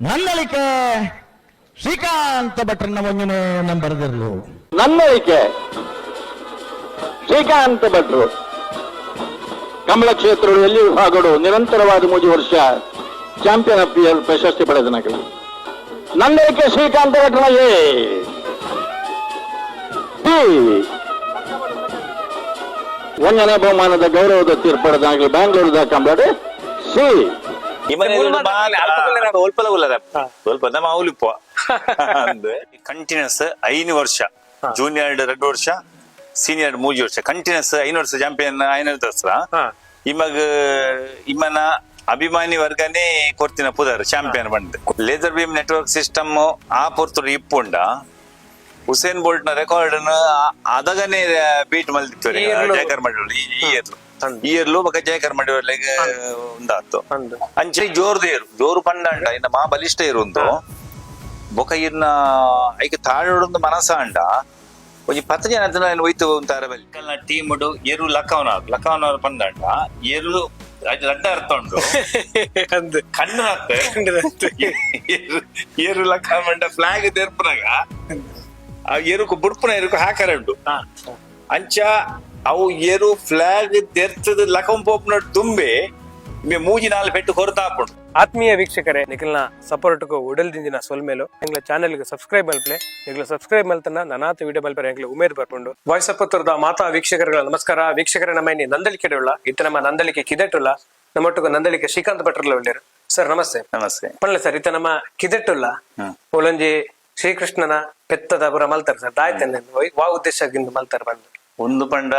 ನನ್ನಳಿಕೆ ಶ್ರೀಕಾಂತ ಭಟ್ರನ್ನ ಒಂಜನೆ ನಂಬರ್ದಿರ್ಲು ನನ್ನಳಿಕೆ ಶ್ರೀಕಾಂತ ಭಟ್ರು. ಕಮಲ ಕ್ಷೇತ್ರದಲ್ಲಿ ವಿಭಾಗಗಳು ನಿರಂತರವಾದ ಮೂರು ವರ್ಷ ಚಾಂಪಿಯನ್ ಆಫ್ ಇಯರ್ ಪ್ರಶಸ್ತಿ ಪಡೆದ ನಗಲು. ನನ್ನಳಿಕೆ ಶ್ರೀಕಾಂತ ಭಟ್ರನ ಎ ಒಂದನೇ ಬಹುಮಾನದ ಗೌರವದ ತೀರ್ಪಡೆದಾಗಲಿ ಪಡೆದ ನಗಲು ಬ್ಯಾಂಗ್ಳೂರದ ಕಂಬಡಿ ಸಿ. ನಮ್ಮ ಅವಲಿಪ್ಪ ಕಂಟಿನ್ಯೂಸ್ ಐದು ವರ್ಷ. ಜೂನಿಯರ್ ಎರಡು ವರ್ಷ. ಸೀನಿಯರ್ ಮೂಜಿ ವರ್ಷ. ಕಂಟಿನ್ಯೂಸ್ ಐದು ವರ್ಷ ಚಾಂಪಿಯನ್ ಐನೂರು ದಸರಾ ಇಮಗ ಇಮನ ಅಭಿಮಾನಿ ವರ್ಗನೇ ಕೊರ್ತಿನ ಪುದರ್ ಚಾಂಪಿಯನ್ ಬಂದ್. ಲೇಸರ್ ಬೀಮ್ ನೆಟ್ವರ್ಕ್ ಸಿಸ್ಟಮ್ ಆ ಪೊರ್ತುಡು ಇಪ್ಪುಂಡ. ಹುಸೇನ್ ಬೋಲ್ಟ್ನ ರೆಕಾರ್ಡ್ ಅದಗನೆ ಬೀಟ್ ಮಲ್ದಿತ್ತು ಜಯಕರ್ ಈ ಇಯರ್ಲು ಈ ಇಯರ್ಲು ಬೊಕ ಜಯಕರ್ ಮಾಡಿರ್ಲೆಗ್ ಉಂದಾತು ಅಂಚೆ ಜೋರ್ದು ಏರು ಜೋರು ಪಂಡ ಅಂಡ ಇನ್ನ ಮಾ ಬಲಿಷ್ಠ ಇರು ಉಂದು ಬೊಕ ಇನ್ನ ಐಕೆ ತಾಳೊಂದು ಮನಸ ಅಂಡ ಒಂಜಿ ಪತ್ತು ಜನ ಅದನ್ನ ಏನು ಒಯ್ತು ಅಂತಾರ ಬಲ್ಲಿ. ಕಲ್ನ ಟೀಮ್ ಏರು ಲಕ್ಕವನ ಲಕ್ಕವನ ಪಂಡ ಅಂಡ ಏರು ಅದು. ರಡ್ಡ ಅರ್ಥ ಉಂಡು ಕಣ್ಣು ನತ್ತೆ ಎರು ಲಕ್ಕ ಮಂಡ ಫ್ಲಾಗ್ ತೆರ್ಪನಾಗ ಆ ಏರುಕು ಬುಡ್ಪುನ ಏರುಕು ಹಾಕರ ಉಂಡು ಅಂಚ ಅವು ಏರು ಫ್ಲಾಗ್ ತೆರ್ತದ ಲಕಂ ಪೋಪ್ನ ತುಂಬೆ ಮೆ ಮೂಜಿ ನಾಲ್ ಪೆಟ್ಟು ಹೊರತಾಪುಂಡು ಆತ್ಮೀಯ ವೀಕ್ಷಕರೇ ನಿಖಿಲ್ನ ಸಪೋರ್ಟ್ಗೂ ಉಡಲ್ ದಿಂದಿನ ಸೊಲ್ಮೇಲು ಎಂಗ್ಲ ಚಾನೆಲ್ಗೆ ಸಬ್ಸ್ಕ್ರೈಬ್ ಮಲ್ಪಲೆ ಎಂಗ್ಲ ಸಬ್ಸ್ಕ್ರೈಬ್ ಮಲ್ತನ ನನಾತ ವಿಡಿಯೋ ಮಲ್ಪರೆ ಎಂಗ್ಲ ಉಮೇದ್ ಬರ್ಕೊಂಡು. ವಾಯ್ಸ್ ಅಪ್ಪತ್ತರದ ಮಾತಾ ವೀಕ್ಷಕರುಗಳ ನಮಸ್ಕಾರ. ವೀಕ್ಷಕರ ನಮ್ಮ ಇನ್ನಿ ನಂದಲಿಕೆ ಉಳ್ಳ ಇತ್ತ ನಮ್ಮ ನಂದಲಿಕೆ ಕಿದಟ್ಟುಲ್ಲ ನಮ್ಮೊಟ್ಟಿಗೆ ನಂದಲಿಕೆ ಶ್ರೀಕಾಂತ್ ಭಟ್ರಲ್ಲ ಉಳ್ಳೇರು. ಸರ್ ನಮಸ್ತೆ. ನಮಸ್ತೆ. ಪಣ್ಣ ಸರ್ ಇತ್ತ ನಮ್ಮ ಕಿದೆಟ್ಟುಲ್ಲ ಓಲಂಜಿ ಶ್ರೀಕೃಷ್ಣನ ಪೆತ್ತದ ಪುರ ಮಲ್ತಾರೆ ಸರ್. ದಾಯ್ತೇನೆ ವಾ ಉದ್ದೇಶ ಮಲ್ತಾರೆ ಬಂದು. ಒಂದು ಪಂಡ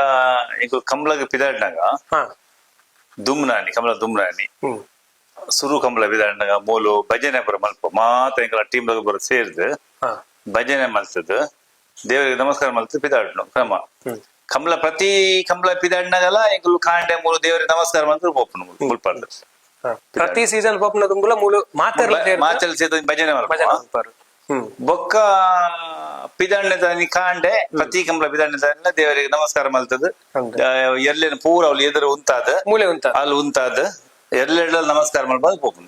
ಈಗ ಕಂಬಳಗ ಪಿದಾಡ್ನಾಗ ದುಮ್ನಾನಿ ಕಮಲ ದುಮ್ನಾನಿ ಸುರು ಕಂಬಳ ಪಿದಾಡ್ನಾಗ ಮೂಲು ಭಜನೆ ಬರ ಮಲ್ಪ. ಮಾತ ಎಂಕಲ ಟೀಮ್ ಬರ ಸೇರ್ದು ಭಜನೆ ಮಲ್ತದ ದೇವರಿಗೆ ನಮಸ್ಕಾರ ಮಲ್ತು ಪಿದಾಡ್ನು ಕ್ರಮ. ಕಂಬಳ ಪ್ರತಿ ಕಂಬಳ ಪಿದಾಡ್ನಾಗಲ್ಲ ಎಂಕಲು ಕಾಂಡೆ ಮೂಲು ದೇವರಿಗೆ ನಮಸ್ಕಾರ ಮಲ್ತು ಪೋಪನು ಮುಲ್ಪಾರ್ದು. ಪ್ರತಿ ಸೀಸನ್ ಪೋಪ್ನ ತುಂಬಲ ಮೂಲು ಮಾತಾಡ್ಲ ಸೇದ ಭಜನೆ ಮಲ್ಪ ಮಲ್ಪಾರು. ಬೊಕ್ಕ ಪಿದಾಡ್ನದಾನಿ ಕಾಂಡೆ ಪ್ರತಿ ಕಂಬಳ ಪಿದಾಡ್ನದಾನ ದೇವರಿಗೆ ನಮಸ್ಕಾರ ಮಲ್ತದ ಎಲ್ಲ ಎಲ್ಲೇನು ಪೂರ ಅವ್ಲು ಎದುರು ಉಂತಾದ. ಮೂಲೆ ಉಂತ ಅಲ್ಲಿ ಉಂತಾದ. ಎಲ್ಲೆಲ್ಲ ನಮಸ್ಕಾರ ಮಾಡ್ಬೋದು ಹೋಗುದು.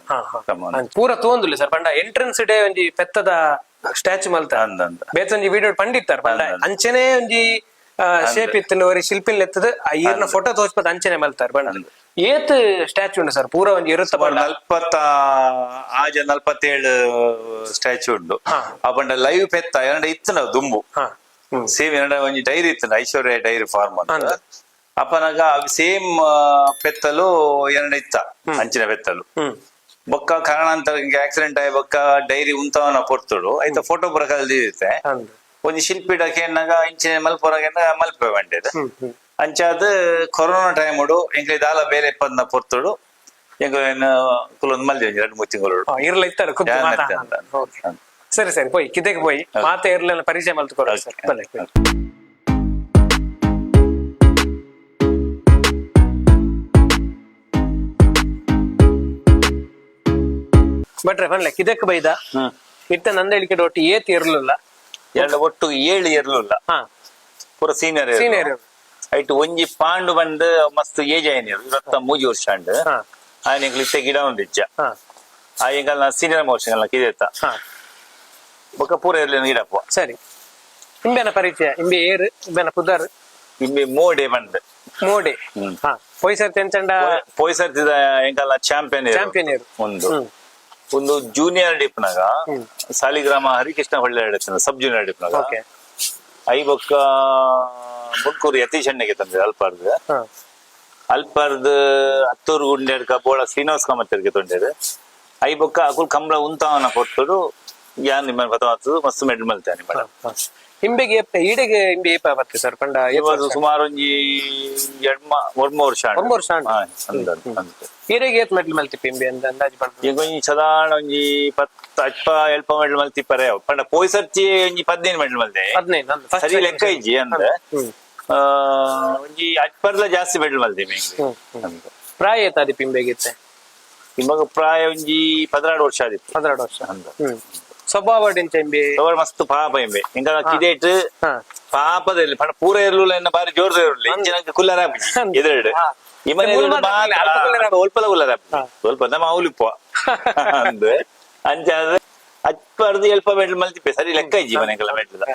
ಪೂರ ತೋಂದುಲ್ಲ ಸರ್ ಪಂಡ ಎಂಟ್ರೆನ್ಸ್ ಡೇ ಒಂಜಿ ಪೆತ್ತದ ಸ್ಟ್ಯಾಚು ಮಲ್ತ. ಬೇತೊಂಜಿ ವಿಡಿಯೋ ಪಂಡಿತ್ತಾರ ಪಂಡ. ಅಂಚನೆ ಒಂಜಿ ಶೇಪ್ ಇತ್ತಿನ ಶಿಲ್ಪಿನ ಶಿಲ್ಪಿಲ್ ಎತ್ತದ ಆ ಈರ್ನ ಫೋಟೋ ತೋಚ್ಪದ ಅಂಚನೆ ಮಲ್ತಾರ ಪಂಡ. ಏತ್ ಸ್ಟ್ಯಾಚು ಉಂಟು ಸರ್? ಪೂರ ಒಂಜಿ ಇರುತ್ತ ನಲ್ಪತ್ತ ಆಜ ನಲ್ಪತ್ತೇಳು ಸ್ಟ್ಯಾಚು ಉಂಡು ಅಪಂಡ ಪಂಡ ಲೈವ್ ಪೆತ್ತ ಎರಡ ಇತ್ತು ನಾವು ದುಂಬು. ಸೇಮ್ ಎರಡ ಒಂಜಿ ಡೈರಿ ಇತ್ತು ಐಶ್ವರ್ಯ ಡೈರಿ ಫಾರ್ಮ್ ಅಂತ. ಅಪನಾಗ ಸೇಮ್ ಪೆತ್ತಲು ಎರಡ ಇತ್ತ ಅಂಚಿನ ಪೆತ್ತಲು. ಬೊಕ್ಕ ಅಂತ ಆಕ್ಸಿಡೆಂಟ್ ಆಯ್ ಬೊಕ್ಕ ಡೈರಿ ಉಂತವನ ಪೊರ್ತುಡು. ಐತ ಫೋಟೋ ಪ್ರಕಾರ ಒಂದು ಅಂದ್ ಒಂಜಿ ಶಿಲ್ಪಿಡಕ್ಕೆ ಎನ್ನಾಗ ಇಂಚಿನ ಮಲ್ಪೊರಗೆ ಮಲ್ಪೆ ಬಂಡಿದೆ. ಅಂಚಾದ ಕೊರೋನಾ ಟೈಮ್ ಉಡು ಎಂಕ ದಾಲ ಬೇರೆ ಪಂದ ಪೊರ್ತುಡು ಎಂಕ್ ಕುಲೊಂದು ಮಲ್ದಿ ಎರಡು ಮೂರು ತಿಂಗಳು ಇರ್ಲ ಇತ್ತಾರೆ. ಸರಿ ಸರಿ ಪೋಯ್ ಕಿದೆಗೆ ಪೋಯ್. ಮಾತೆ ಇರ್ಲೆಲ್ಲ ಪರಿಚಯ ಮಲ್ತುಕೊಡ ಸರ್. ಬನ್ನಿ. ಭಟ್ರೆ ಬನ್ಲೆ ಕಿದಕ್ಕೆ ಬೈದ? ಇತ್ತ ನಂದಳಿಕೆ ಒಟ್ಟು ಏತ್ ಇರ್ಲಿಲ್ಲ. ಎರಡು ಒಟ್ಟು ಏಳು ಇರ್ಲಿಲ್ಲ. ಹಾ. ಪೂರ ಸೀನಿಯರ್ ಸೀನಿಯರ್ ಐಟು ಒಂಜಿ ಪಾಂಡು ಬಂದ್ ಮಸ್ತ್ ಏಜ್ ಆಯ್ನಿರು ಇವತ್ತ ಮೂಜಿ ವರ್ಷ ಅಂಡ್. ಹಾ. ಆಯ್ನ ಎಂಕ್ಲು ಇತ್ತೆ ಗಿಡ ಒಂದು ಇಜ್ಜ ಹಾ. ಆ ಎಂಕಲ್ ಸೀನಿಯರ್ ಕಿದೆತ್ತ ಹಾ. ಬೊಕ್ಕ ಪೂರ ಇರ್ಲಿ ಗಿಡಪ್ಪ ಸರಿ. ಇಂಬೆನ ಪರಿಚಯ ಇಂಬೆ ಏರು ಇಂಬೆನ ಪುದರ್. ಇಂಬೆ ಮೋಡೆ ಬಂದ್. ಮೋಡೆ. ಪೊಯ್ಸರ್ ಸರ್ತಿ ಎಂಚಂಡ ಪೋಯ್ ಸರ್ತಿದ ಎಂಕಲ್ಲ ಚಾಂಪಿಯನ್ ಚಾಂಪಿಯನ್ ಒಂದು. ಒಂದು ಜೂನಿಯರ್ ಡಿಪ್ನಾಗ ಸಾಲಿಗ್ರಾಮ ಹರಿಕೃಷ್ಣ ಹೊಳ್ಳೆ ಸಬ್ ಜೂನಿಯರ್ ಡಿಪ್ನಾಗ. ಓಕೆ. ಐ ಬೊಕ್ಕ ಮುಟ್ಕೂರು ಯತೀಶ್ ಅಣ್ಣಗೆ ತಂದೆ ಅಲ್ಪಾರ್ದು. ಅಲ್ಪಾರ್ದು ಹತ್ತೂರು ಗುಂಡೆಡ್ಕ ಬೋಳ ಶ್ರೀನಿವಾಸ್ ಕಾಮತ್ತರಿಗೆ ತೊಂಡೇದು ಐ ಬೊಕ್ಕ ಅಕುಲ್ ಕಂಬಳ ಉಂತಾವನ ಕೊಟ್ಟರು ಯಾನ್ ನಿಮ್ಮ ಪತವಾತು ಮಸ್ತ್ ಮೆಡ್ ಮಲ್ತಾನೆ ಮೇಡಮ್ ಹಿಂಬೆಗೆ ಏಪ ಈಡೆಗೆ ಹಿಂಬೆ ಏಪ ಬತ್ತೆ ಸರ್ ಪಂಡ ಇವಾಗ ಸುಮಾರು ಒಂಜಿ ಎಡ್ಮ ಒರ್ಮ ವರ್ಷ. ಒಂದ್ ವರ್ಷ. ಈಡೆಗೆ ಏತ್ ಮೆಟ್ಲು ಮಲ್ತಿಪ್ಪಿ ಹಿಂಬೆ ಅಂತ ಅಂದಾಜು ಪಂಡ ಈಗ ಒಂಜಿ ಸಾಧಾರಣ ಒಂಜಿ ಪತ್ತ ಅಲ್ಪ ಎಲ್ಪ ಮೆಡಲ್ ಮಲ್ತಿಪ್ಪರೆ. ಪಂಡ ಪೋಯ್ ಸರ್ಚಿ ಒಂಜಿ ಪದ್ನೈದು ಮೆಡಲ್ ಮಲ್ತೆ ಹದಿನೈದು ಸರಿ ಲೆಕ್ಕ ಇಜ್ಜಿ ಅಂದ್ರೆ ಹ್ಮ್. ಆ, ಒಂಜಿ ಅಟ್ಪರ್ಲ ಜಾಸ್ತಿ ಮೆಡಲ್ ಮಲ್ದೆ ಮೇಂಗೆ ಹ್ಮ್. ಪ್ರಾಯ ಏತ ಅದಿ ಪಿಂಬೆಗೆ ಇತ್ತೆ ಇವಾಗ ಪ್ರಾಯ ಒಂಜಿ ಪದಿನಾರು ವರ್ಷ ಆದಿತ್ತು. ಹದಿನೆರಡು ವರ್ಷ. ಅಂದ ಹ್ಮ್. ಸ್ವಭಾವ ಡಿಂಚ ಹಿಂಬೆ ಅವರ್ ಮಸ್ತ್ ಪಾಪ ಎಂಬೆ. ಇಂಗ ಕಿದೇಟ್ ಹಾ. ಪಾಪದಲ್ಲಿ ಪಂಡ ಪೂರ ಇರ್ಲಿಲ್ಲ ಎನ್ನ ಬಾರಿ ಜೋರ್ದ ಇರಲಿ. ಇಂಚಿನ ಕುಲ್ಲರ ಎದುರುಡು. ಇಮನ ಮುಲ್ಮಾಟ ಅಲ್ಪ ಕುಲ್ಲರ ಒಲ್ಪಲ ಕುಲ್ಲರ ಹಾ. ಸ್ವಲ್ಪ ನಮ್ಮ ಅವಲಿಪ್ಪ ಅಂದ್. ಅಂಚಾದ್ರೆ ಅಪ್ಪರ್ದು ಎಲ್ಪ ಮೆಟ್ಲು ಮಲ್ತಿಪ್ಪೆ ಸರಿ ಲೆಕ್ಕ ಇಜ್ಜಿ ಮನೆಗೆಲ್ಲ ಮೆಟ್ಲು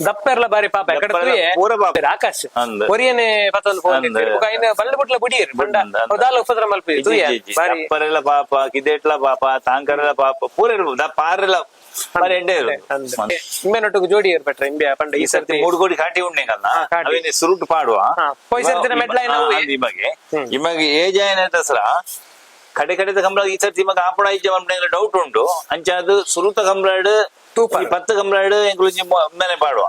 ದಪ್ಪ ಇರಲ ಬಾರಿ ಪಾಪ ಎಕಡೆ ದಪ್ಪ ಪೂರ ಬಾಪ ಆಕಾಶ್. ಕೊರಿಯನೆ ಪತ್ತೊಂದು ಫೋನ್. ಐನ ಬಲ್ಲ ಬುಟ್ಲ ಬುಡಿಯರ್ ಬಂಡ ಅಂದ್. ಉಪದ್ರ ಮಲ್ಪಿ ಬಾರಿ. ಅಪ್ಪರೆಲ್ಲ ಪಾಪ ಕಿದೆಟ್ಲ ಪಾಪ ತಾಂಕರೆಲ್ಲ ಪಾಪ ಪೂರ ಇರ್ಬೋದು. ಪಾರೆಲ್ಲ ಬಾರಿ ಎಂಡೆ. ಇಂಬೆನೊಟ್ಟಿಗೆ ಜೋಡಿ ಇರ್ಬೇಟ್ರೆ ಇಂಬೆ ಪಂಡ ಈ ಉಂಡೆ ಕಲ್ಲ ಹಾ, ಕಾಟಿ. ಅವೇನೆ ಸುರುಟ್ ಪಾಡುವ? ಮೆಟ್ಲ ಏನೋ ಇಮಗೆ ಹ್ಮ್. ಇಮಗೆ ಏಜ್ ಆಯ್ನ ದಸರಾ ಕಡೆ ಕಡೆದ ಕಂಬಳ ಈ ಸರ್ತಿ ಇವಾಗ ಆಪಡ ಇಜ್ಜ ಡೌಟ್ ಉಂಟು. ಅಂಚಾದ್ ಸುರುತ ಕಂಬಳಾಡು ಈ ಪತ್ತು ಕಂಬಳಾಡು ಎಂಕ್ಲುಂಜಿ ಒಮ್ಮೆನೆ ಪಾಡುವ.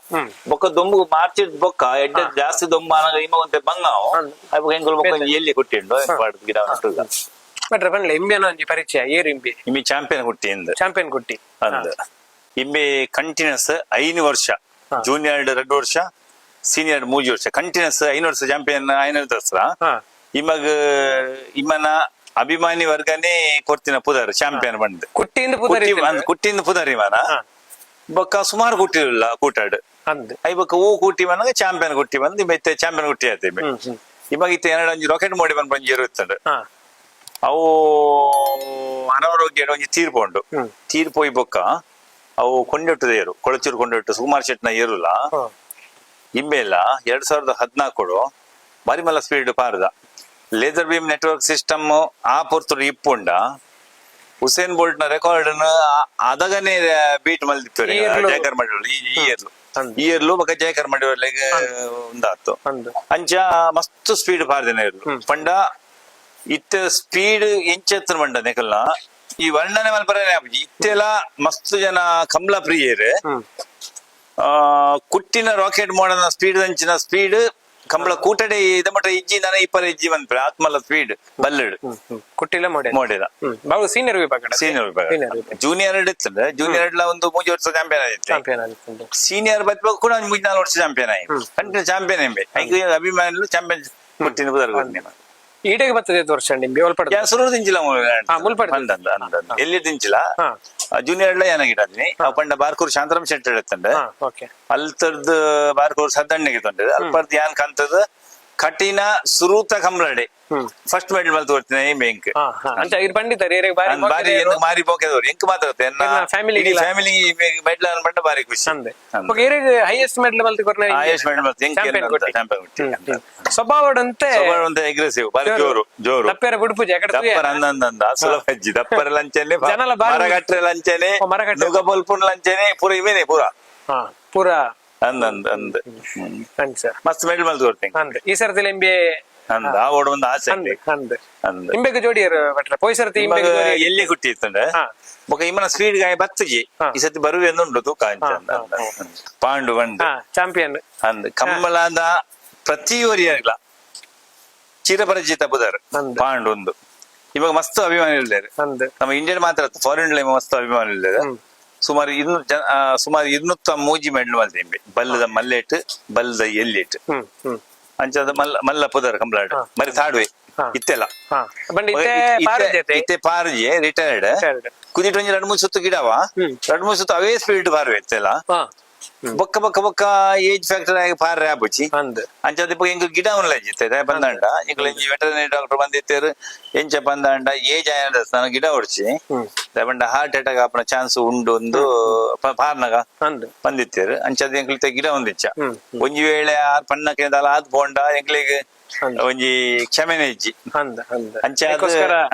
ಬೊಕ್ಕ ದೊಂಬು ಮಾರ್ಚಿ ಬೊಕ್ಕ ಎಡ್ಡ ಜಾಸ್ತಿ ಅನಗ ಇಮ ಒಂತೆ ಬಂಗಾವು. ಅಪ್ಪ ಎಂಕುಲು ಬೊಕ್ಕ ಎಲ್ಲಿ ಕೊಟ್ಟಿಂಡು ಪಾಡು ಗಿಡ ಉಂಟು ಬಟ್ರೆ ಬಂದ್ಲ ಒಂಜಿ ಪರಿಚಯ ಏರ್ ಇಂಬೆ? ಇಮ್ಮಿ ಚಾಂಪಿಯನ್ ಹುಟ್ಟಿಂದು ಚಾಂಪಿಯನ್ ಕುಟ್ಟಿ ಅಂದ. ಇಂಬಿ ಕಂಟಿನ್ಯೂಸ್ ಐನು ವರ್ಷ. ಜೂನಿಯರ್ ಎರಡು ವರ್ಷ ಸೀನಿಯರ್ ಮೂಜಿ ವರ್ಷ. ಕಂಟಿನ್ಯೂಸ್ ಐನು ವರ್ಷ ಚಾಂಪಿಯನ್ ಐನೂರು ದಸರಾ. ಇಮಗ ಇಮ್ಮನ ಅಭಿಮಾನಿ ವರ್ಗನೇ ಕೊರ್ತಿನ ಪುದರ್ ಚಾಂಪಿಯನ್ ಬಂದ್ ಕುಟ್ಟಿಯಿಂದ ಪುದರ್ ಕುಟ್ಟಿ ಕುಟ್ಟಿಂದ ಪುದರ್ ಹಾ. ಬೊಕ್ಕ ಸುಮಾರು ಕುಟ್ಟಿರಲ್ಲ ಕೂಟಾಡ್. ಅಂದ್. ಐ ಬೊಕ್ಕ ಹೂ ಕೂಟಿ ಮನ ಚಾಂಪಿಯನ್ ಕುಟ್ಟಿ ಬಂದ್ ಮತ್ತೆ ಚಾಂಪಿಯನ್ ಕುಟ್ಟಿ ಆತೀವಿ ಇವಾಗ ಇತ್ತು ಎರಡು ಒಂಜಿ ರಾಕೆಟ್ ಮೋಡಿ ಬಂದ್ ಬಂಜಿ ಇರುತ್ತಂಡ್ ಅವು ಅನಾರೋಗ್ಯ ಒಂಜಿ ತೀರ್ಪೊಂಡು. ತೀರ್ಪೋಯ್ ಬೊಕ್ಕ ಅವು ಕೊಂಡೊಟ್ಟದ ಏರು ಕೊಳಚೂರು ಕೊಂಡೊಟ್ಟು ಸುಮಾರು ಶೆಟ್ನ ಏರುಲ್ಲ. ಇಮ್ಮೆಲ್ಲ ಇಂಬೆಲ್ಲ ಎರಡ್ ಸಾವಿರದ ಹದಿನಾಲ್ಕು ಮರಿಮಲ ಸ್ಪೀಡ್ ಪಾರ್ದ. ಲೇಸರ್ ಬೀಮ್ ನೆಟ್ವರ್ಕ್ ಸಿಸ್ಟಮ್ ಆ ಪೊರ್ತುಡು ಇಪ್ಪುಂಡ. ಹುಸೇನ್ ಬೋಲ್ಟ್ನ ರೆಕಾರ್ಡ್ ಅದಗನೆ ಬೀಟ್ ಮಲ್ದಿತ್ತು. ಜಯಕರ್ ಮಾಡಿರಲ್ಲ ಈ ಈ ಇಯರ್ಲು ಬೊಕ ಜಯಕರ್ ಮಾಡಿರಲಿಗೆ ಉಂದಾತು ಅಂಚ ಮಸ್ತ್ ಸ್ಪೀಡ್ ಪಾರ್ದಿನ ಇರ್ಲು. ಪಂಡ ಇತ್ತ ಸ್ಪೀಡ್ ಎಂಚೆತ್ತನ ಮಂಡ ನೆಕಲ್ನ ಈ ವರ್ಣನೆ ಮಲ್ಪರ ಇತ್ತೆಲ ಮಸ್ತ್ ಜನ ಕಮಲ ಪ್ರಿಯರ್ ಆ ಕುಟ್ಟಿನ ರಾಕೆಟ್ ಮಾಡನ ಸ್ಪೀಡ್ ಅಂಚಿನ ಸ್ಪೀಡ್ ಕಂಬಳ ಕೂಟಡೆ ಇದ ಮಟ್ಟ ಇಜ್ಜಿ ನನ ಇಪ್ಪರ ಇಜ್ಜಿ ಬಂದ್ರೆ ಆತ್ಮಲ ಸ್ಪೀಡ್ ಬಲ್ಲಡ್. ಕುಟ್ಟಿಲ್ಲ ಮೋಡೆ ಮೋಡಿದ ಬಾವು ಸೀನಿಯರ್ ವಿಭಾಗ. ಸೀನಿಯರ್ ವಿಭಾಗ. ಜೂನಿಯರ್ ಇರ್ತದೆ ಜೂನಿಯರ್ ಎಲ್ಲ ಒಂದು ಮೂಜಿ ವರ್ಷ ಚಾಂಪಿಯನ್ ಆಗಿತ್ತು ಸೀನಿಯರ್ ಬತ್ಬೇಕು ಕೂಡ ಒಂದು ಮೂಜಿ ನಾಲ್ಕು ವರ್ಷ ಚಾಂಪಿಯನ್ ಆಯ್ತು. ಕಂಟಿನ್ಯೂ ಚಾಂಪಿಯನ್ ಎಂಬೆ. ಅಭಿಮಾನಿಗಳು ಚಾಂಪಿಯನ್ ಕೊಟ್ಟಿನ ಬುದರ್ ಈಡೆಗೆ ಬರ್ತದೆ ಐದು ವರ್ಷ ನಿಮ್ಗೆ ಒಲ್ಪಡ ಸುರು ದಿಂಚಿಲ ಅಂದಂದ ಎಲ್ಲಿ ದಿಂಚಿಲ? ಜೂನಿಯರ್ ಎಲ್ಲ ಏನಾಗಿಡದ್ನಿ ಅವ್ ಪಂಡ ಬಾರ್ಕೂರ್ ಶಾಂತರಾಮ್ ಶೆಟ್ಟಿ ಓಕೆ. ಅಲ್ತರ್ದ ಬಾರ್ಕೂರ್ ಸದ್ದಣ್ಣಿಗೆ ತೊಂಡೆ ಅಲ್ಪರ್ದ್ ಯಾನ್ ಕಂತದ ಕಠಿಣ ಸುರೂತ ಕಂಬ್ಲಡೆ ಫಸ್ಟ್ ಮೆಡಲ್ ಮಲ್ ತೋರ್ತೀನಿ ಈ ಬ್ಯಾಂಕ್ ಅಂತ ಇದು ಬಂದಿದ್ದಾರೆ ಏರಿಯಾಗೆ ಬಾರಿ ಬಾರಿ ಎಂದು ಮಾರಿ ಪೋಕೆದವ್ರು ಎಂಕ್ ಮಾತಾಡ್ತೆ ಫ್ಯಾಮಿಲಿ. ಫ್ಯಾಮಿಲಿ ಮೆಡಲ್ ಅನ್ಬಂಡ ಬಾರಿ ಖುಷಿ. ಅಂದೆ ಏರಿಯಾಗೆ ಹೈಯೆಸ್ಟ್ ಮೆಡಲ್ ಮಲ್ತಿ ಕೊರ್ನ ಹೈಯೆಸ್ಟ್ ಮೆಡಲ್ ಮತ್ತೆ ಎಂಕ್ ಚಾಂಪಿಯನ್ ಕೊಟ್ಟಿ ಚಾಂಪಿಯನ್ ಕೊಟ್ಟಿ ಸ್ವಭಾವದಂತೆ ಅಂತ? ಅಗ್ರೆಸಿವ್ ಬಾರಿ ಜೋರು. ಜೋರು ದಪ್ಪರ ಬುಡ್ಪೂಜೆ ತುಯ್ಯ. ದಪ್ಪರ ಅಂದಂದ ಸುಲಭ ಹೆಜ್ಜಿ ದಪ್ಪರ ಲಂಚನೆ ಜನಲ ಬಾರಿ- ಮರಗಟ್ರೆ ಲಂಚನೆ ಮರಗಟ್ಟೆ. ನುಗಬಲ್ಪುನ್ ಲಂಚನೆ ಪೂರ ಇವೇನೆ ಪೂರ. ಹಾ ಪೂರ ಅಂದ ಅಂದ ಅಂದ. ಸರ್. ಮಸ್ತ್ ಮೆಡಲ್ ಮಲ್ದು ಕೊಡ್ತೀನಿ ಅಂದ್. ಈ ಸರ್ತಿ ಎಂಬಿ ಅಂದ. ಆ ಓಡ ಒಂದು ಆಸೆ ಅಂದ್. ಅಂದ್. ಅಂದ. ಜೋಡಿ ಬಟ್ರೆ ಪೋಯ್ ಸರ್ತಿ ಎಲ್ಲಿ ಹುಟ್ಟಿ ಇತ್ತಂಡೆ ಹಾ. ಬೊಕ ಇಮ್ಮನ ಸ್ಪೀಡ್ ಗಾಯ ಬತ್ತಿಗೆ ಈ ಸತಿ ಬರುವೆ ಉಂಡು ತೂಕ ಅಂಚ ಹಾ, ಅಂದ ಅಂದ. ಪಾಂಡು ಬಂಡು ಚಾಂಪಿಯನ್ ಅಂದ್. ಕಮ್ಮಲಾದ ಪ್ರತಿ ವರಿಯರ್ಲ ಚಿರಪರಿಚಿತ ಬುಧರ್. ಅಂದ್. ಪಾಂಡು ಒಂದು. ಇವಾಗ ಮಸ್ತ್ ಅಭಿಮಾನಿ ಇದ್ದಾರೆ ಅಂದ್. ನಮ್ಮ ಇಂಡಿಯನ್ ಮಾತ್ರ ಫಾರಿನ್ ಲೈಮ್ ಮಸ್ತ್ ಅಭಿಮಾನಿ ಇದ್ದಾರೆ ಸುಮಾರು ಸುಮಾರು ಇನ್ನೂತ್ತ ಮೂಜಿ ಮೆಡ್ಲ್ ಮಲ್ತಿಂಬೆ ಬಲ್ಲದ ಮಲ್ಲೇಟ್ ಬಲ್ಲದ ಎಲ್ಲಿಟ್ ಅಂಚದ ಮಲ್ಲ ಮಲ್ಲ ಪುದರ್ ಕಂಬ್ಲಾಡ್ ಮರಿ ತಾಡ್ವೆ. ಇತ್ತೆಲ್ಲ. ಇತ್ತೆ ಪಾರ್ಜಿ ರಿಟೈರ್ಡ್ Retired. ಕುದಿಟ್ ಒಂಜಿ ಎರಡು ಮೂರು ಸುತ್ತು ಗಿಡವಾ. ಎರಡು ಮೂರು ಸುತ್ತು ಅವೇ ಸ್ಪೀಡ್ ಬಾರ್ವೆ ಇತ್ತೆಲ್ಲ. ಬೊಕ್ಕ ಬೊಕ್ಕ ಬೊಕ್ಕ ಏಜ್ ಫ್ಯಾಕ್ಟರ್ ಆಗಿ ಪಾರ್ ಆಪುಚಿ ಅಂಚಾದ ಇಪ್ಪ ಎಂಕ್ ಗಿಡ ಉನ್ಲ ಜಿತ್ತೆ ಬಂದಾಂಡ. ಇಂಕಲ ಇಂಜಿ ವೆಟರ್ನರಿ ಡಾಕ್ಟರ್ ಬಂದಿತ್ತೇರು ಎಂಚ ಬಂದಾಂಡ ಏಜ್ ಆಯನ ನಾನು ಗಿಡ ಹ್ಮ್. ಬಂಡ ಹಾರ್ಟ್ ಅಟ್ಯಾಕ್ ಆಪನ ಚಾನ್ಸ್ ಉಂಡು ಒಂದು ಪಾರ್ನಗ ಬಂದಿತ್ತೇರು ಅಂಚಾದ ಎಂಕ್ಲಿತ ಗಿಡ ಒಂದಿಚ್ಚ. ಒಂಜಿ ವೇಳೆ ಆರ್ ಪಣ್ಣಕ್ಕೆ ದಾಲ ಆದ್ ಬೋಂಡ ಎಂಕ್ಲಿಗೆ. ಒಂಜಿ ಕ್ಷಮೆನೆ ಇಜ್ಜಿ. ಅಂಚೆ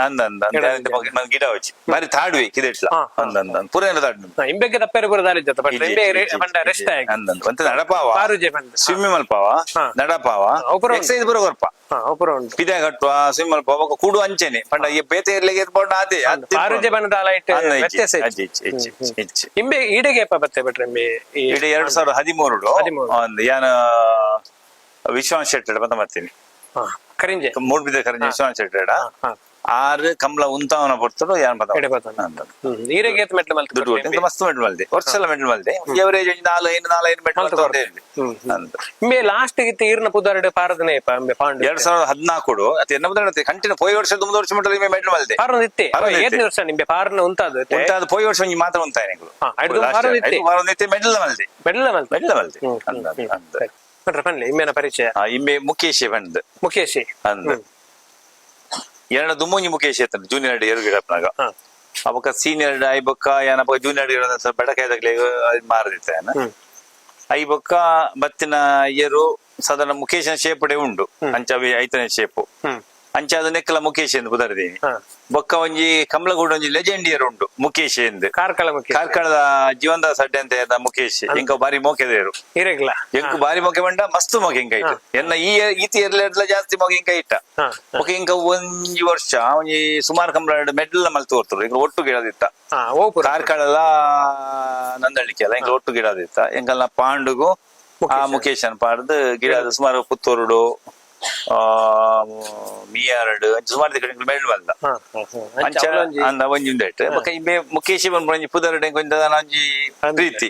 ಅಂದ್ ಅದು ಗಿಡ ಹಚ್ಚಿ ಬಾರಿ ತಾಡುವೆ ಕಿದಿಟ್ಲ. ಅಂದ ಅಂದ. ಪೂರ ಎಲ್ಲ ತಾಡು ಇಂಬೆಗೆ ದಪ್ಪೆರ ಪೂರ ದಾರಿ ಜೊತೆ ಬಟ್ ಇಂಬೆ ಬಂಡ ರೆಸ್ಟ್ ಆಗಿ. ಅಂದ ಅಂದ. ಅಂತ ನಡಪಾವ. ಪಾರುಜೆ ಬಂದ. ಸ್ವಿಮ್ಮಿಂಗ್ ಮಲ್ಪಾವ. ನಡಪಾವ. ಎಕ್ಸೈಸ್ ಬರೋ ಕೊರ್ಪ. ಪಿದೆ ಕಟ್ಟುವ ಸ್ವಿಮ್ ಮಲ್ಪಾವ ಕೂಡು ಅಂಚೆನೆ. ಪಂಡ ಈ ಬೇತೆ ಇರ್ಲಿಕ್ಕೆ ಅದೇ ಆರುಜೆ ಪಾರುಜೆ ಹ್ಮ್. ಇಂಬೆ ಈಡೆಗೆ ಬತ್ತೆ ಬಿಟ್ರೆ ಇಂಬೆ ಈ ಇಡೀ ಎರಡ್ ಸಾವಿರದ ಹದಿಮೂರು ಹದಿಮೂರು. ಒಂದು ಯಾನ ವಿಶ್ವಾಸ್ ಶೆಟ್ಟಿ ಬಂದ ಬರ್ತೀನಿ ಕರಿಂಜೆ. ಮೂಡ್ಬಿದ್ದೆ ಕರೆ ವಿಶ್ವಾಸ್ ಶೆಟ್ಟಿ ಹಾ ಆರು ಕಂಬಳ ಉಂತಾವನ ಬರ್ತಾನೆ. ಹ್ಮ್ ನೀರಿಗೆ ಏತ್ ಮೆಟ್ಲು ಮಲ್ತು ದುಡ್ಡು ಕೊಟ್ಟು ಮಸ್ತ್ ಮೆಟ್ಲು ಮಲ್ದೆ. ವರ್ಷ ಎಲ್ಲ ಮೆಡಲ್ ಮಲ್ದೆ. ಎವರೇಜ್ ನಾಲ್ ಮಲ್ತು ಮಲ್ತು ಹ್ಮ್, ಹ್ಮ್. ಅಂತ ಇಂಬೆ ಲಾಸ್ಟ್ ಗಿತ್ತ ಈರ್ನ ಪುದಾರಡೆ ಪಾರದನೆ ಪಾಂಡ್ ಎರಡ್ ಸಾವಿರದ ಹದಿನಾಲ್ಕು ಅತಿ ಎನ್ನ ಬಂದ್ರೆ ಕಂಟಿನ ಪೋಯ್ ವರ್ಷ ತುಂಬ ವರ್ಷ ಮಟ್ಟ ಮಲ್ದೆ. ಪಾರನ ಇತ್ತೆ. ಪಾರನ ಇತ್ತೆ. ಏತ್ನೇ ವರ್ಷ ನಿಂಬೆ ಪಾರನ ಉಂತಾದ ಉಂಟಾದ ಪೋಯ್ ವರ್ಷ ಒಂಜಿ ಮಾತ್ರ ಉಂತಾಯ ಐದು ವಾರ ಇತ್ತೆ. ಮೆಟ್ಲು ಮಲ್ದೆ. ಮೆಟ್ಲು ಮಲ್ತು. ಮೆಟ್ಲು ಮಲ್ದೆ ಬಿಟ್ರೆ ಬನ್ನಿ ಇಂಬೆನ ಪರಿಚಯ? ಆ, ಇಮ್ಮೆ ಮುಖೇಶ್ ಬಂದ್. ಮುಖೇಶಿ ಅಂದ್ ಎರಡು ದುಮ್ಮುಂಜಿ ಮುಖೇಶ್ ಅಂತ ಜೂನಿಯರ್ ಎರಡು ಗಿಡಪ್ಪನಾಗ ಹಾ. ಸೀನಿಯರ್ ಐಬೊಕ್ಕ ಏನಪ್ಪ ಜೂನಿಯರ್ ಸ್ವಲ್ಪ ಬೆಡಕಾಯ್ದಾಗ್ಲೇ ಮಾರದಿತ್ತ ಏನ ಹ್ಮ್. ಐಬೊಕ್ಕ ಬತ್ತಿನ ಇಯರು ಸಾಧಾರಣ ಮುಖೇಶನ ಶೇಪಡೆ ಉಂಡು ಅಂಚ ಐತನ ಐತನೇ ಶೇಪು ಹ್ಮ್. ಅಂಚ ಅದು ನೆಕ್ಕಲ ಮುಖೇಶ್ ಎಂದು ಬುದರ್ದೀನಿ ಬೊಕ್ಕ ಒಂಜಿ ಕಮಲಗೂಡ ಒಂಜಿ ಲೆಜೆಂಡಿಯರ್ ಉಂಡು ಮುಖೇಶ್ ಎಂದು. ಕಾರ್ಕಳ ಕಾರ್ಕಳದ ಜೀವನದಾಸ್ ಅಡ್ಡೆ ಅಂತ ಹೇಳ್ದ ಮುಖೇಶ್. ಎಂಕ ಬಾರಿ ಮೋಕೆದೇರು ಇರಗ್ಲ ಎಂಕ್ ಬಾರಿ ಮೋಕೆ ಬಂಡ ಮಸ್ತ್ ಮೊಕೆ ಇಂಕ ಇಟ್ಟು ಎನ್ನ ಈ ಈತಿ ಇರ್ಲ ಜಾಸ್ತಿ ಮೊಕೆ ಇಂಕ ಇಟ್ಟ ಮೊಕೆ ಇಂಕ ಒಂಜಿ ವರ್ಷ ಒಂಜಿ ಸುಮಾರು ಕಂಬಳ ಮೆಡ್ಲ ಮಲ್ತು ತೋರ್ತರು ಹಿಂಗ ಒಟ್ಟು ಗಿಡದಿತ್ತ. ಕಾರ್ಕಳದ ನಂದಳಿಕೆ ಅಲ್ಲ ಎಂಕ ಒಟ್ಟು ಗಿಡದಿತ್ತ. ಎಂಕಲ್ನ ಪಾಂಡುಗು ಆ ಮುಖೇಶನ್ ಪಾಡ್ದು ಗಿಡ ಸುಮಾರು ಪುತ್ತೂರುಡು ಮೆಡ್ಲ್ ಬಂದ ಹಾ ಹಾ ಹಾ. ಅಂಚ ಅಂದ ಒಂಜಿ ಉಂದೆಟ್ ಬೊಕ ಇಮ್ಮೆ ಮುಖೇಶಿ ಬಂದ್ ಒಂಜಿ ಪುದರ್ಡೆ ಒಂಜಿ ಪ್ರೀತಿ.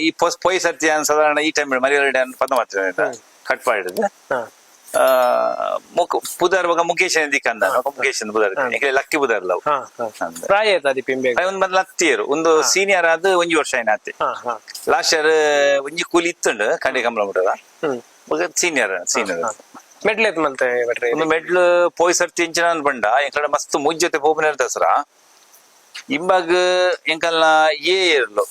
ಈ ಪೊಯ್ ಸರ್ತಿ ಸಾಧಾರಣ ಈ ಟೈಮ್ ಮರಿಯಲ್ಡೆ ಪದ ಮಾತ್ರ ಕಟ್ ಮುಕ್ ಪುದರ್ ಬೊಕ ಮುಖೇಶ್ ದಿಕ್ಕಂದ ಮುಖೇಶ್ ಪುದರ್ ಲಕ್ಕಿ ಪುದರ್ ಲವ್ ಪ್ರಾಯ ಪಿಂಬೆ? ಒಂದ್ ಬಂದ್ ಲತ್ತಿಯರು ಒಂದು ಸೀನಿಯರ್ ಆದ್ ಒಂಜಿ ವರ್ಷ ಏನಾತಿ ಲಾಸ್ಟ್ ಇಯರ್ ಒಂಜಿ ಕೂಲಿ ಇತ್ತುಂಡು ಕಂಡೆ ಕಂಬಳ ಮುಟ್ಟದ. ಸೀನಿಯರ್ ಸೀನಿಯರ್ ಎತ್ ಮಲ್ತೆ ಬಿಟ್ರಿ ಒಂದು ಮೆಡ್ಲು ಪೋಯ್ ಸರ್ತಿ ಇಂಚಿನ ಪಂಡ ಎಂಕಡೆ ಮಸ್ತ್ ಮುಜ್ಜತೆ ಪೋಪಿನ ದಸರ ಇಂಬಾಗ ಎಂಕಲ್ನ ಎ ಇರ್ಲು.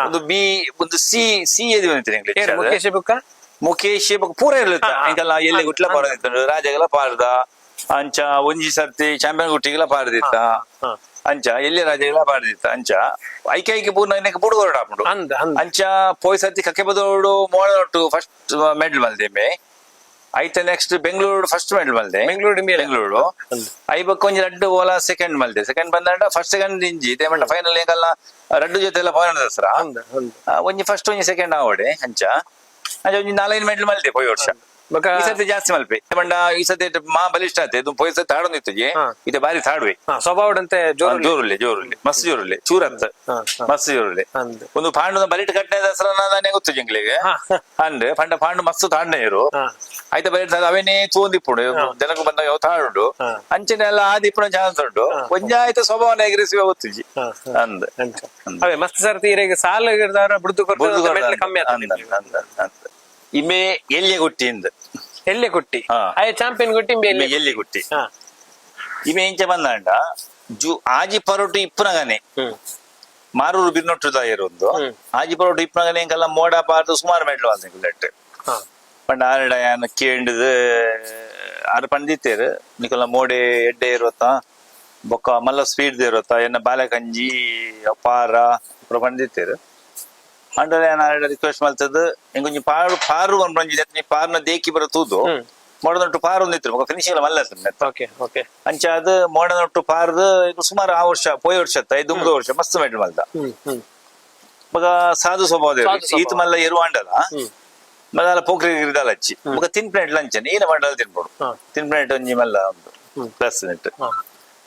ಒಂದು ಬಿ ಒಂದು ಸಿ ಸಿ ಎದಿ ಬಂದಿತ್ತು ಇಂಗ್ಲಿಷ್ ಮುಖೇಶ್ ಬುಕ್ಕ ಮುಖೇಶ್ ಬುಕ್ಕ ಪೂರ ಇರ್ಲಿತ್ತ. ಎಂಕಲ್ಲ ಎಲ್ಲಿ ಗುಟ್ಲ ಪಾರದಿತ್ತು ರಾಜಗೆಲ್ಲ ಪಾರ್ದ ಅಂಚ ಒಂಜಿ ಸರ್ತಿ ಚಾಂಪಿಯನ್ ಗುಟ್ಟಿಗೆಲ್ಲ ಪಾರದಿತ್ತ ಹಾ. ಅಂಚ ಎಲ್ಲಿ ರಾಜಗೆಲ್ಲ ಪಾರದಿತ್ತ ಅಂಚ ಐಕೆ ಐಕೆ ಪೂರ್ಣ ಬುಡು ಹೊರಡಾಪುಂಡು ಅಂದ ಅಂದ. ಅಂಚ ಪೋಯ್ ಸರ್ತಿ ಕಕ್ಕೆ ಬದೋಡು ಮೋಳನೊಟ್ಟು ಫಸ್ಟ್ ಮೆಡಲ್ ಮಲ್ದೆಮೆ ಐತ ನೆಕ್ಸ್ಟ್ ಬೆಂಗಳೂರು ಫಸ್ಟ್ ಮೆಡಲ್ ಮಲ್ದೆ ಬೆಂಗಳೂರು ಬೆಂಗಳೂರು. ಐಬಕ್ ಒಂಜಿ ರಡ್ಡು ಓಲ ಸೆಕೆಂಡ್ ಮಲ್ದೆ ಸೆಕೆಂಡ್ ಬಂದ ಫಸ್ಟ್ ಸೆಕೆಂಡ್ ಇಂಜಿ ತೇಮಂಡ ಫೈನಲ್ ಏಕಲ್ಲ ರಡ್ಡು ಜೊತೆ ಎಲ್ಲ ಫೈನಲ್ ದಸರಾ. ಅಂದ ಅಂದ. ಆ, ಒಂಜಿ ಫಸ್ಟ್ ಒಂಜಿ ಸೆಕೆಂಡ್ ಆವಡೆ ಅಂಚ. ಅಂಚ ಒಂಜಿ ನಾಲ್ಕೈದು ಮೆಡಲ್ ಮಲ್ದೆ ಪೋಯ್ ವರ್ಷ. ಬೊಕ ಈ ಸರ್ತಿ ಜಾಸ್ತಿ ಮಲ್ಪೆ. ಪಂಡ ಈ ಸರ್ತಿ ಮಾ ಬಲಿಷ್ಠ ಆತೆ ಇದು ಪೊಯ್ಸ ಸರ್ತಿ ತಾಡೊಂದಿತ್ತು ಹಾ. ಇದು ಬಾರಿ ತಾಡುವೆ. ಸ್ವಭಾವದಂತೆ ಜೋರು ಜೋರುಲ್ಲೆ ಜೋರುಲ್ಲೆ ಮಸ್ತ್ ಜೋರುಲ್ಲೆ ಹಾ. ಮಸ್ತ್ ಜೋರುಲ್ಲೆ ಒಂದು ಪಾಂಡು ಬಲಿಟ್ ಕಟ್ಟೆ ದಸರಾ ನಾನೇ ಗೊತ್ತು ಜಂಗ್ಲಿಗೆ. ಅಂದ್ರೆ ಪಂಡ ಪಾಂಡು ಮಸ್ತ್ ತಾಂಡೆ ಇರು ಬಲಿಟ್ ಆಯ್ತಾ ಬಲಿಟ್ ಅವನೇ ತೂಂದಿಪ್ಪುಡು ಜನಕ್ಕೆ ಬಂದಾಗ ಯಾವ ತಾಡುಂಡು. ಹಾ. ಅಂಚನೆ ಎಲ್ಲ ಆದಿಪ್ಪುನ ಚಾನ್ಸ್ ಉಂಟು. ಒಂಜ ಆಯ್ತು ಸ್ವಭಾವನ ಎಗ್ರೆಸಿವ್ ಗೊತ್ತಿಜಿ. ಅಂದ. ಅವೇ ಮಸ್ತ್ ಸರ್ತಿ ಸಾಲ ಬಿಡ್ದು ಕಮ್ಮಿ ಆಗ್ತದೆ. ಇಮೆ ಎಲ್ಲಿ ಗುಟ್ಟಿಂದ ಎಲ್ಲೆ ಗುಟ್ಟಿ. ಹಾ. ಅಯ್ಯ ಚಾಂಪಿಯನ್ ಗುಟ್ಟಿ ಇಂಬೆ ಇಮೆ ಎಲ್ಲೆ ಗುಟ್ಟಿ. ಹಾ. ಇಮೆ ಇಂಚ ಬಂದಾಂಡ ಜು ಆಜಿ ಪರೋಟು ಇಪ್ಪುನಗನೆ. ಹ್ಮ್. ಮಾರೂರು ಬಿರ್ನೊಟ್ಟು ಹ್ಮ್. ಆಜಿ ಪರೋಟು ಇಪ್ಪುನಗನೆ ಎಂಕಲ್ಲ ಮೋಡ ಪಾರ್ದು ಸುಮಾರು ಮೆಡ್ಲು ಅಂತ ಹಾ. ಪಂಡ ಆರಡ ಯಾನ ಕೇಂಡದು ಆರು ಪಂಡಿತೇರು ನಿಕಲ್ಲ ಮೋಡೆ ಎಡ್ಡೆ ಇರೋತ ಬೊಕ್ಕ ಮಲ್ಲ ಸ್ವೀಟ್ ದೇರೋತ ಎನ್ನ ಬಾಲೆಕಂಜಿ ಅಪಾರ ಪೂರ പണ്ടുള്ള ഞാൻ ರಿಕ್ವೆಸ್ಟ್ റിക്വസ്റ്റ് മത്സരത്ത് ಪಾರು ಪಾರು പാറ് പറഞ്ഞു പറഞ്ഞില്ല പാറിനെ ദേക്കി ದೇಕಿ തൂതു ಮೊಡದೊಟ್ಟು ಪಾರ್ ಒಂದಿತ್ತು ಮಗ ಫಿನಿಶಿಂಗ್ ಮಲ್ಲ ಓಕೆ ಓಕೆ ಅಂಚ ಅದು ಮೊಡದೊಟ್ಟು ಇದು ಸುಮಾರು ಆ ವರ್ಷ ಪೋಯ್ ವರ್ಷ ಐದು ಮೂರು ವರ್ಷ ಮಸ್ತ್ ಮೇಡ್ ಮಲ್ದ. ಮಗ ಸಾಧು ಸ್ವಭಾವ ಈತ ಮಲ್ಲ ಎರುವಾಂಡಲ ಮಲ್ಲ ಪೋಖ್ರಿ ಗಿರಿದಾಲ ಹಚ್ಚಿ ಮಗ ತಿನ್ ಪ್ಲೇಟ್ ಲಂಚ್ ಏನ ಮಂಡಲ ತಿನ್ಬೋದು ತಿನ್ ಪ್ಲೇಟ್ ಒಂಜಿ ಮಲ್ಲ ಒಂದು. ಪ್ಲಸ್ ನೆಟ್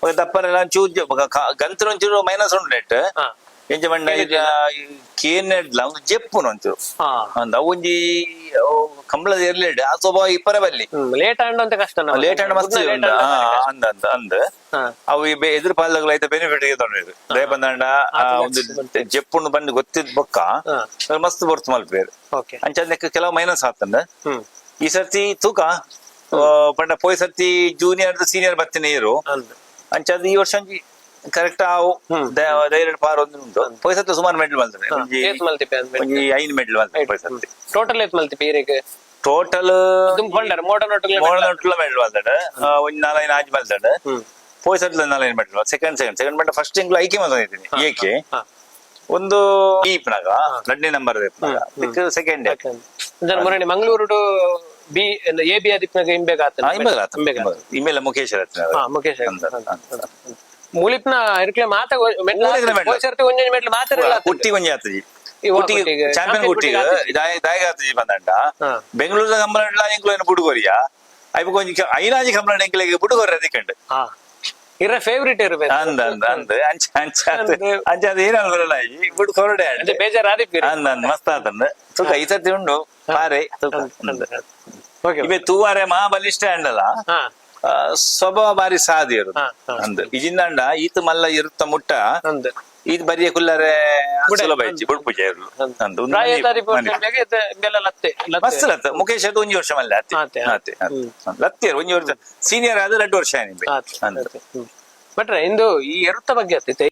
ಮಗ ದಪ್ಪನೆಲ್ಲ ಚೂಜ್ ಮಗ ಗಂತ್ರ ಒಂಚೂರು ಮೈನಸ್ ಉಂಟು ನೆಟ್ ಎಂಚ ಪಂಡ ಈಗ ಕೇನೆಡ್ಲ ಒಂದು ಜೆಪ್ಪು ನಂಚು ಹಾ. ಅಂದ ಒಂಜಿ ಕಂಬಳದ ಎರ್ಲೆಡ್ ಆ ಸ್ವಭಾವ ಇಪ್ಪರ ಬಲ್ಲಿ ಲೇಟ್ ಆಂಡ್ ಅಂತ ಕಷ್ಟ. ಲೇಟ್ ಅಂಡ್ ಮಸ್ತ್ ಉಂಡ ಅಂತ ಅಂದ ಅಂದ ಅಂದ. ಹಾ. ಅವು ಈ ಬೆ- ಎದುರು ಪಾಲದಾಗಲ ಐತೆ ಬೆನಿಫಿಟ್ಗೆ ತೊಗೊಂಡಿದ್ದು ದೇ ಬಂದಂಡ ಆ ಒಂದು ಜೆಪ್ಪುಂಡು ಬಂದು ಗೊತ್ತಿದ್ ಬೊಕ್ಕ ಹಾ. ಮಸ್ತ್ ಬರ್ತು ಮಲ್ಪೇರು ಓಕೆ. ಅಂಚ ಕೆಲವು ಮೈನಸ್ ಆತಂದ ಹ್ಮ್. ಈ ಸರ್ತಿ ತೂಕ? ಆ, ಪಂಡ ಪೋಯ್ ಸರ್ತಿ ಜೂನಿಯರ್ ಸೀನಿಯರ್ ಬತ್ತಿನ ಇರು. ಅಂಚಾದ್ ಅಂಚದು ಈ ವರ್ಷ ಒಂಜಿ ಕರೆಕ್ಟ್ ಆವು. ಧೈರ್ಯ ಪಾರ್ ಒಂದು ಉಂಟು. ಪೈಸತ್ತು ಸುಮಾರು ಮೆಡ್ಲ್ ಬಂದ್ರೆ ಏತ್ ಮಲ್ತಿಪೆ ಅಂದ್ಮೇಲೆ. ಐದು ಮೆಡ್ಲ್ ಬಂದ್ರೆ ಪೋಯ್ ಟೋಟಲ್ ಏತ್ ಮಲ್ತಿಪೆ ಈರೆಗೆ ಟೋಟಲ್ ದುಂಬ ಪಂಡರ್ ಮೋಡರ್ ಒಟ್ಟಿಗೆ ಮೂರ್ನೊಟ್ಲ ಮೆಡ್ಲ್ ಮಲ್ತಾಡ ಒಂಜಿ ನಾಲ್ಕೈದು ಆಜ್ ಪೋಯ್ ಸರ್ತಿ ನಾಲ್ಕೈದು ಮೆಡ್ಲ್ ಸೆಕೆಂಡ್ ಸೆಕೆಂಡ್ ಸೆಕೆಂಡ್ ಬಂಡ ಫಸ್ಟ್ ತಿಂಗಳು ಐಕೆ ಮಲ್ತಿದ್ದೀನಿ ಏಕೆ ಒಂದು ಈಪ್ನಾಗ ರಡ್ನೇ ನಂಬರ್ ಸೆಕೆಂಡ್ ಜನ ಮುರಣಿ ಮಂಗಳೂರು ಬಿ ಎ ಬಿ ಆದಿತ್ನಾಗ ಇಂಬೇಗ ಆತ ಇಂಬೇಗ ಇಮೇಲೆ ಮುಖೇಶ್ ಮುಖೇಶ್ ಅಂದ, ಅಂದ. ಮುಲಿಪ್ನ ಇರ್ಕ್ಲೆ ಮಾತ ಮೆಟ್ಲ ಮೂಲಿಪ್ನ ಮೆಟ್ಲು. ಸರ್ತಿ ಒಂಜೊಂಜಿ ಮೆಟ್ಲು ಮಾತಾಡಲ್ಲ ಕುಟ್ಟಿ ಒಂಜಿ ಆತಜಿ ಇವ ಕುಟ್ಟಿಗೆ ಕುಟ್ಟಿಗೆ, ಚಾಂಪಿಯನ್ champion ಕುಟ್ಟಿಗೆ ಕುಟ್ಟಿಗೆ ದಾಯಗ ಆತಜಿ ಬಂದಂಡ ಹಾ. ಬೆಂಗಳೂರದ ಕಂಬಳ ಇಂಕ್ಲು ಏನು ಬುಡುಗೋರಿಯ ಐಬ ಕೊಂಚ ಐನಾಜಿ ಕಂಬಳ ಇಂಕ್ಲೆಗೆ ಬುಡುಗೋರಿ ಅದಕ್ಕಂಡು ಹಾ ಇರ ಫೇವ್ರೇಟ್ ಇರ್ಬೇಕು ಅಂದ ಅಂದ ಅಂದ ಅಂಚ ಅಂಚ ಅಂದ ಅಂಚ ಅದು ಏನಲ್ಲ ಬರಲ್ಲ ಈ ಬುಡು ಕೊರಡೆ ಅದೇ ಬೇಜಾರ್ ಆದಿಪ್ಪಿರಿ ಅಂದ ಅಂದ ಮಸ್ತ್ ಆತಂದ ತುಕ ಈ ಸತಿ ಉಂಡು ಪಾರೆ ತುಕ ಅಂದ. ಓಕೆ ಇವೆ ತೂವಾರೆ ಮಹಾ ಬಲಿಷ್ಠ ಅಂಡಲ್ಲ ಹಾ ಆ, ಸ್ವಭಾವ ಬಾರಿ ಸಾದಿ ಹಾ. ಅಂದ. ಇಜಿಂದಂಡ ಈತ ಮಲ್ಲ ಇರುತ್ತ ಮುಟ್ಟ ಅಂದ. ಇದು ಬರಿಯ ಕುಲ್ಲರೆ ಸುಲಭ ಇಜ್ಜಿ ಬುಡ್ ಪೂಜೆ ಅಂದ. ಅಂದ. ಮಸ್ತ್ ಲತ್ತ. ಮುಖೇಶ್ ಅದು ಒಂಜಿ ವರ್ಷ ಮಲ್ಲ ಅತ್ತೆ. ಅತ್ತೆ ಲತ್ತಿಯರ್ ಒಂಜಿ ವರ್ಷ. ಸೀನಿಯರ್ ಆದ ಎರಡು ವರ್ಷ ನಿಮ್ಗೆ ಆತೆ, ಆತೆ. ಇಂದು ಈ ಎರುತ್ತ ಬಗ್ಗೆ ಗೊತ್ತೈತೆ